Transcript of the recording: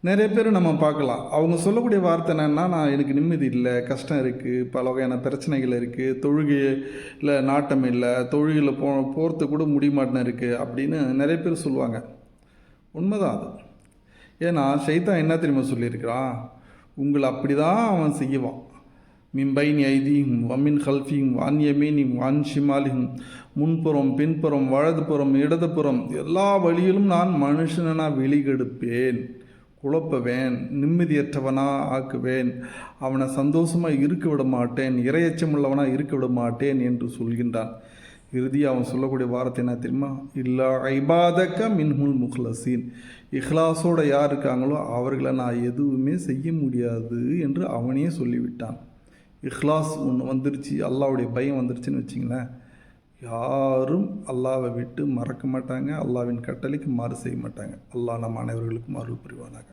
நிறைய பேர் நம்ம பார்க்கலாம். அவங்க சொல்லக்கூடிய வார்த்தை என்னென்னா நான் எனக்கு நிம்மதி இல்லை கஷ்டம் இருக்குது பல வகையான பிரச்சனைகள் இருக்குது தொழுகையில் நாட்டம் இல்லை தொழுகையில் போ போகிறதுக்கு கூட முடிய இருக்குது அப்படின்னு நிறைய பேர் சொல்லுவாங்க. உண்மைதான் அது. ஏன்னா ஷைத்தான் என்ன தெரியுமா சொல்லியிருக்கிறான்? உங்களை அப்படி தான் அவன் செய்வான். மிம்பைன் ஐதீஹும் வம்மின் ஹல்ஃபியும் வான் யமீனியும் வான் ஷிமாலியும் முன்புறம் பின்புறம் வலதுபுறம் இடதுபுறம் எல்லா வழியிலும் நான் மனுஷனாக வெளிகெடுப்பேன். குழப்புவேன் நிம்மதியற்றவனா ஆக்குவேன். அவனை சந்தோஷமாக இருக்க விட மாட்டேன் இரையச்சம் உள்ளவனாக இருக்க விட மாட்டேன் என்று சொல்கின்றான். இறுதி அவன் சொல்லக்கூடிய வார்த்தை என்ன தெரியுமா? இல்லா ஐபாதக்க மின்ஹுல் முஹ்லசீன். இஹ்லாஸோட யார் இருக்காங்களோ அவர்களை நான் எதுவுமே செய்ய முடியாது என்று அவனே சொல்லிவிட்டான். இஹ்லாஸ் ஒன்று வந்துருச்சு அல்லாவுடைய பயம் வந்துருச்சுன்னு வச்சிங்களேன். யாரும் அல்லாவை விட்டு மறக்க மாட்டாங்க அல்லாவின் கட்டளைக்கு மாறு செய்ய மாட்டாங்க. அல்லாஹ் நம் அனைவர்களுக்கும் அருள் புரிவானாக.